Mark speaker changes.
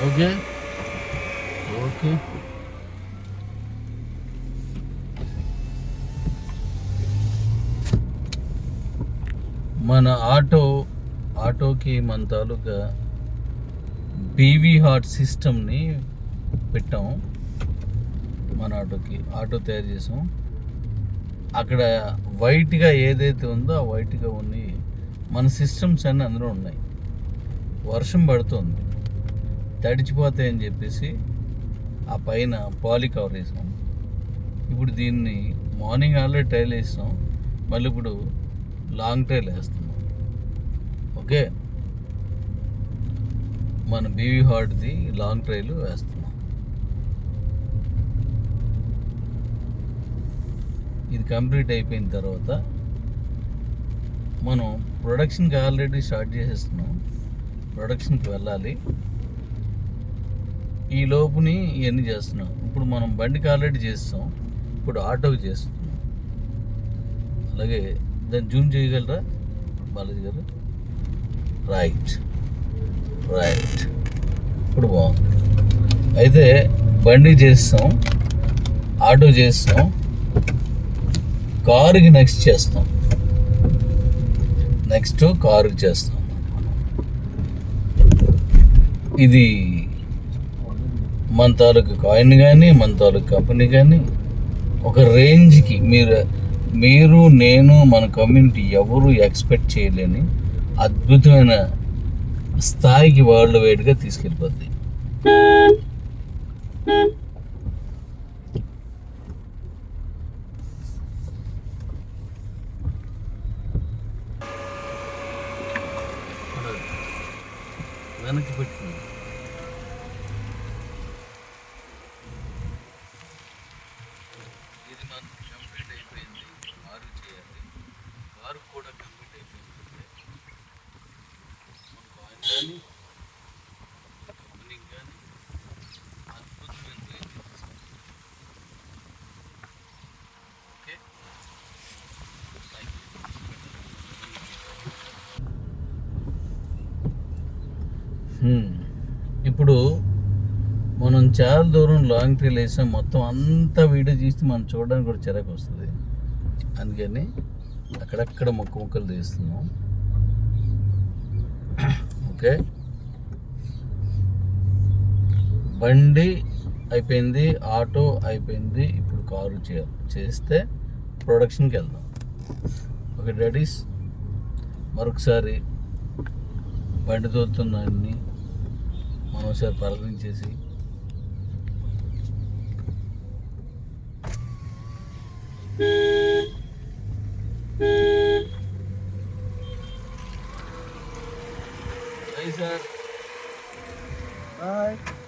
Speaker 1: Okay. Okay. మన auto ఆటోకి మన తాలూకా బీవీ హార్ట్ సిస్టమ్ని పెట్టాం. మన ఆటోకి ఆటో తయారు చేసాం. అక్కడ వైట్గా ఏదైతే ఉందో ఆ వైట్గా ఉన్నాయి. మన సిస్టమ్స్ అన్నీ అందులో ఉన్నాయి. వర్షం పడుతుంది. తడిచిపోతాయని చెప్పేసి ఆ పైన పాలి కవర్ వేసాం. ఇప్పుడు దీన్ని మార్నింగ్ ఆల్రెడీ ట్రైల్ వేస్తాం మళ్ళీ ఇప్పుడు లాంగ్ ట్రైల్ వేస్తున్నాం. ఓకే? మన బీవీ హార్ట్ది లాంగ్ ట్రైల్ వేస్తున్నాం. ఇది కంప్లీట్ అయిపోయిన తర్వాత మనం ప్రొడక్షన్కి ఆల్రెడీ స్టార్ట్ చేసేస్తున్నాం. ప్రొడక్షన్కి వెళ్ళాలి. ఈ లోపుని ఇవన్నీ చేస్తున్నాం. ఇప్పుడు మనం బండికి ఆల్రెడీ చేస్తాం. ఇప్పుడు ఆటోకి చేస్తున్నాం. అలాగే దాన్ని జూమ్ చేయగలరా? బాలాజీ గారు? రైట్. రైట్. ఇప్పుడు బాగుంది. అయితే బండి చేస్తాం. ఆటో చేస్తాం. కారుకి నెక్స్ట్ చేస్తాం. నెక్స్ట్ కారుకి చేస్తాం. ఇది మన తాలూకు కాయిన్ కానీ మన తాలూకు కంపెనీ కానీ ఒక రేంజ్కి మీరు మీరు నేను మన కమ్యూనిటీ ఎవరు ఎక్స్పెక్ట్ చేయలేని అద్భుతమైన స్థాయికి వరల్డ్ వైడ్గా తీసుకెళ్ళిపోద్ది వెనక్కి పెట్టుకుంది ఇది మనకు కంప్లీట్ అయిపోయింది కారు చేయాలి కారు కూడా కంప్లీట్ అయిపోయింది మన కాయిన్ కానీ కంపెనీ కానీ అద్భుతమైన రేంజ్ ఓకే థ్యాంక్ యూ ఇప్పుడు మనం చాలా దూరం లాంగ్ ట్రైల్ వేసాం మొత్తం అంతా వీడియో తీస్తే మనం చూడడానికి కూడా చిరాకు వస్తుంది. అందుకని అక్కడక్కడ మొక్క మొక్కలు తీస్తున్నాం. ఓకే. బండి అయిపోయింది ఆటో అయిపోయింది ఇప్పుడు కారు చేయాలి చేస్తే ప్రొడక్షన్కి వెళ్దాం. Okay daddies. మరొకసారి బండి తోలుతున్నాన్ని మనం ఒకసారి పలకరించేసి సార్
Speaker 2: Bye.